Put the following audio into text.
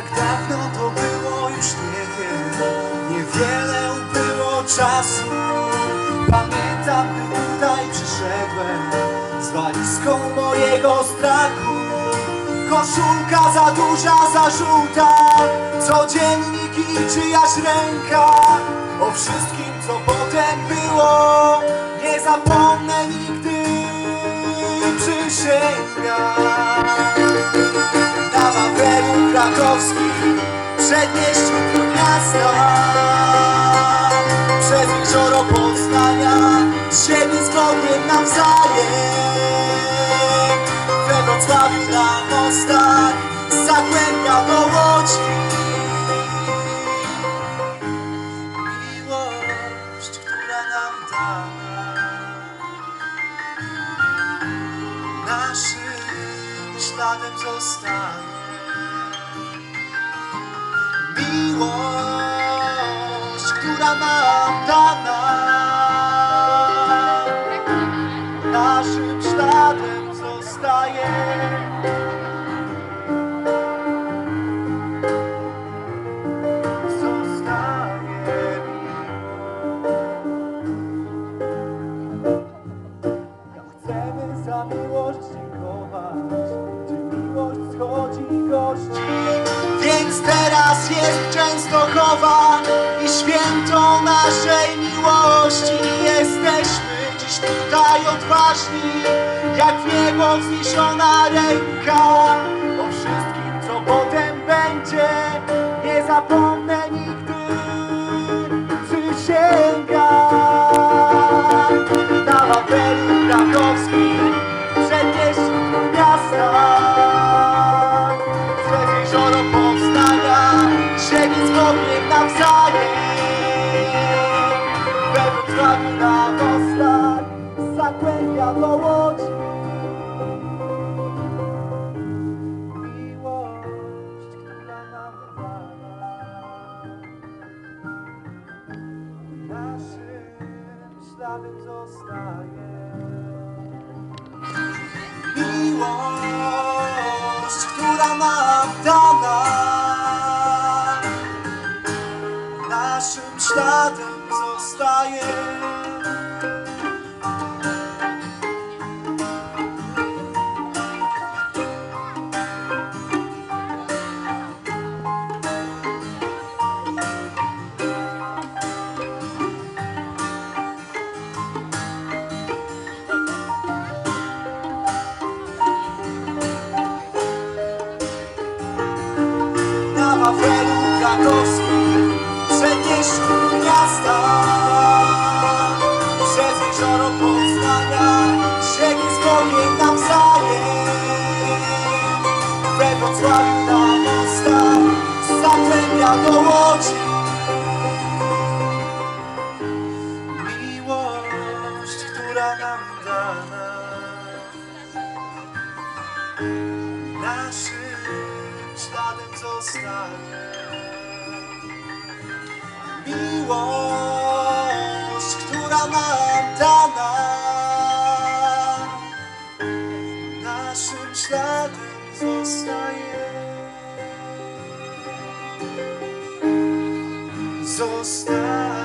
Jak dawno to było, już nie wiem. Niewiele było czasu. Pamiętam, gdy tutaj przyszedłem. Z walizką mojego strachu. Koszulka za duża, za żółta. Codziennik i czyjaś ręka. O wszystkim, co potem było. Nie zapomnę nigdy Przysięgam krakowskim Przedmieściu miasta Przez jezioro Poznania Z siebie z Bogiem nawzajem. We Wrocławiu na mostach Zagłębia do Łodzi. Miłość, która nam dana Naszym śladem zostaje Miłość, która nam dana Naszym śladem zostaje Zostaje Chcemy za miłość dziękować, gdzie miłość schodzi gości. Tutaj odważni, jak w niebo wzniesiona ręka. O wszystkim, co potem będzie, nie zapomnę Łodzi Miłość, która nam dana naszym śladem zostaje. Miłość, która nam dana, naszym śladem zostaje. Wawelu krakowskim Przedmieściu miasta. Przez jezioro Poznania Siebie z Bogiem nawzajem. We Wrocławiu na mostach Z do Łodzi. Miłość, która nam dana naszym śladem zostaje. Miłość, która nam dana, naszym śladem zostaje. Zostaje.